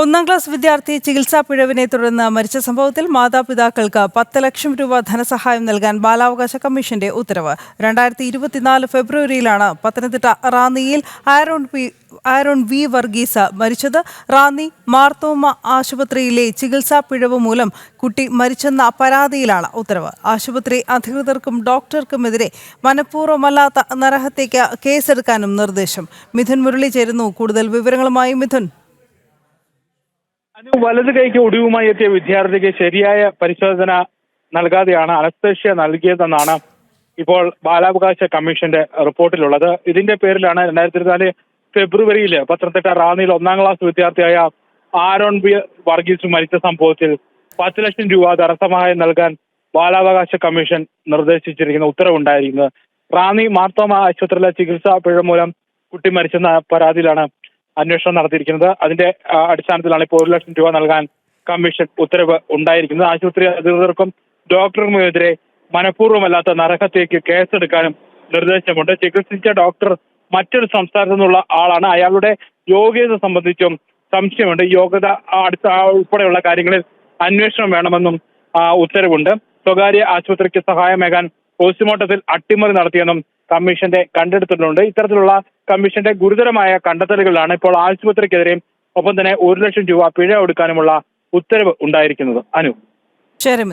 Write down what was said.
ഒന്നാം ക്ലാസ് വിദ്യാർത്ഥി ചികിത്സാ പിഴവിനെ തുടർന്ന് മരിച്ച സംഭവത്തിൽ മാതാപിതാക്കൾക്ക് പത്ത് ലക്ഷം രൂപ ധനസഹായം നൽകാൻ ബാലാവകാശ കമ്മീഷന്റെ ഉത്തരവ്. രണ്ടായിരത്തി ഇരുപത്തിനാല് ഫെബ്രുവരിയിലാണ് പത്തനംതിട്ട റാന്നിയിൽ Aaron P Aaron V Varghese മരിച്ചത്. റാന്നി മാർത്തോമ ആശുപത്രിയിലെ ചികിത്സാ പിഴവ് മൂലം കുട്ടി മരിച്ചെന്ന പരാതിയിലാണ് ഉത്തരവ്. ആശുപത്രി അധികൃതർക്കും ഡോക്ടർക്കുമെതിരെ മനഃപൂർവമല്ലാത്ത നരഹത്യയ്ക്ക് കേസെടുക്കാനും നിർദ്ദേശം. മിഥുൻ മുരളി ചേരുന്നു. കൂടുതൽ വിവരങ്ങളുമായി മിഥുൻ. അനു വലത് കൈക്ക് ഒടിവുമായി എത്തിയ വിദ്യാർത്ഥിക്ക് ശരിയായ പരിശോധന നൽകാതെയാണ് അനസ്തേഷ്യ നൽകിയതെന്നാണ് ഇപ്പോൾ ബാലാവകാശ കമ്മീഷന്റെ റിപ്പോർട്ടിലുള്ളത്. ഇതിന്റെ പേരിലാണ് രണ്ടായിരത്തി ഇരുപത്തിനാല് ഫെബ്രുവരിയിൽ പത്തനംതിട്ട റാന്നിയിൽ ഒന്നാം ക്ലാസ് വിദ്യാർത്ഥിയായ ആരോൺ ബി വർഗീസ് മരിച്ച സംഭവത്തിൽ പത്ത് ലക്ഷം രൂപ ധനസഹായം നൽകാൻ ബാലാവകാശ കമ്മീഷൻ നിർദ്ദേശിച്ചിരിക്കുന്ന ഉത്തരവുണ്ടായിരിക്കുന്നത് റാന്നി മാർത്തോമ ആശുപത്രിയിലെ ചികിത്സാ പിഴ മൂലം കുട്ടി മരിച്ചെന്ന പരാതിയിലാണ് അന്വേഷണം നടത്തിയിരിക്കുന്നത്. അതിന്റെ അടിസ്ഥാനത്തിലാണ് ഇപ്പോൾ ഒരു ലക്ഷം രൂപ നൽകാൻ കമ്മീഷൻ ഉത്തരവ് ഉണ്ടായിരിക്കുന്നത്. ആശുപത്രി അധികൃതർക്കും ഡോക്ടർക്കുമെതിരെ മനഃപൂർവമല്ലാത്ത നരകത്തേക്ക് കേസെടുക്കാനും നിർദ്ദേശമുണ്ട്. ചികിത്സിച്ച ഡോക്ടർ മറ്റൊരു സംസ്ഥാനത്തു നിന്നുള്ള ആളാണ്. അയാളുടെ യോഗ്യത സംബന്ധിച്ചും സംശയമുണ്ട്. യോഗ്യത അടുത്ത ഉൾപ്പെടെയുള്ള കാര്യങ്ങളിൽ അന്വേഷണം വേണമെന്നും ഉത്തരവുണ്ട്. സ്വകാര്യ ആശുപത്രിക്ക് സഹായമേകാൻ പോസ്റ്റ്മോർട്ടത്തിൽ അട്ടിമറി നടത്തിയെന്നും കമ്മീഷന്റെ കണ്ടെടുത്തിട്ടുണ്ട്. ഇത്തരത്തിലുള്ള കമ്മീഷന്റെ ഗുരുതരമായ കണ്ടെത്തലുകളാണ് ഇപ്പോൾ ആശുപത്രിക്കെതിരെയും ഒപ്പം തന്നെ ഒരു ലക്ഷം രൂപ പിഴ ഒടുക്കാനുമുള്ള ഉത്തരവ് ഉണ്ടായിരിക്കുന്നത്. അനു. ശരി